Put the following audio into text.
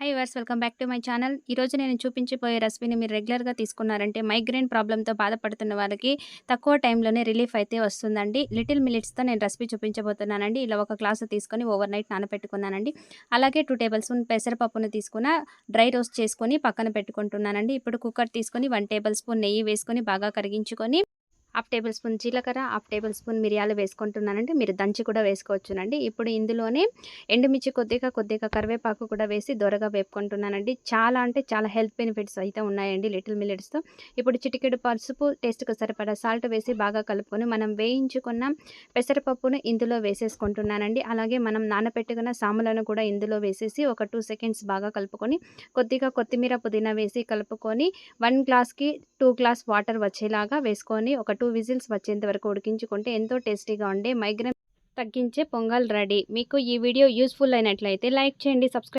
High verse welcome back to my channel. ఈరోజు నేను చూపించిపోయే రెసిపీని మీరు రెగ్యులర్గా తీసుకున్నారంటే మైగ్రేన్ ప్రాబ్లంతో బాధపడుతున్న వాళ్ళకి తక్కువ టైంలోనే రిలీఫ్ అయితే వస్తుందండి. లిటిల్ మిలిట్స్తో నేను రెసిపీ చూపించబోతున్నానండి. ఇలా ఒక గ్లాస్ తీసుకొని ఓవర్ నైట్ నానపెట్టుకున్నానండి అలాగే టూ టేబుల్ స్పూన్ పెసరపప్పును తీసుకున్న డ్రై రోస్ట్ చేసుకొని పక్కన పెట్టుకుంటున్నానండి. ఇప్పుడు కుక్కర్ తీసుకొని వన్ టేబుల్ స్పూన్ నెయ్యి వేసుకొని బాగా కరిగించుకొని హాఫ్ టేబుల్ స్పూన్ జీలకర్ర హాఫ్ టేబుల్ స్పూన్ మిరియాలు వేసుకుంటున్నానంటే మీరు దంచి కూడా వేసుకోవచ్చునండి. ఇప్పుడు ఇందులోనే ఎండుమిర్చి కొద్దిగా కొద్దిగా కరివేపాకు కూడా వేసి దొరగా వేపుకుంటున్నానండి. చాలా అంటే చాలా హెల్త్ బెనిఫిట్స్ అయితే ఉన్నాయండి లిటిల్ మిల్లెట్స్తో. ఇప్పుడు చిటికెడు పసుపు టేస్ట్కి సరిపడా సాల్ట్ వేసి బాగా కలుపుకొని మనం వేయించుకున్న పెసరపప్పును ఇందులో వేసేసుకుంటున్నానండి. అలాగే మనం నానబెట్టుకున్న సాములను కూడా ఇందులో వేసేసి ఒక టూ సెకండ్స్ బాగా కలుపుకొని కొద్దిగా కొత్తిమీర పుదీనా వేసి కలుపుకొని వన్ గ్లాస్కి టూ గ్లాస్ వాటర్ వచ్చేలాగా వేసుకొని ఒక టూ టూ విజిల్స్ వచ్చేంత వరకు ఉడికించుకుంటే ఎంతో టేస్టీగా ఉండే మైగ్రేన్ తగ్గించే పొంగల్ రెడీ. మీకు ఈ వీడియో యూస్ఫుల్ అయినట్లయితే లైక్ చేయండి సబ్స్క్రైబ్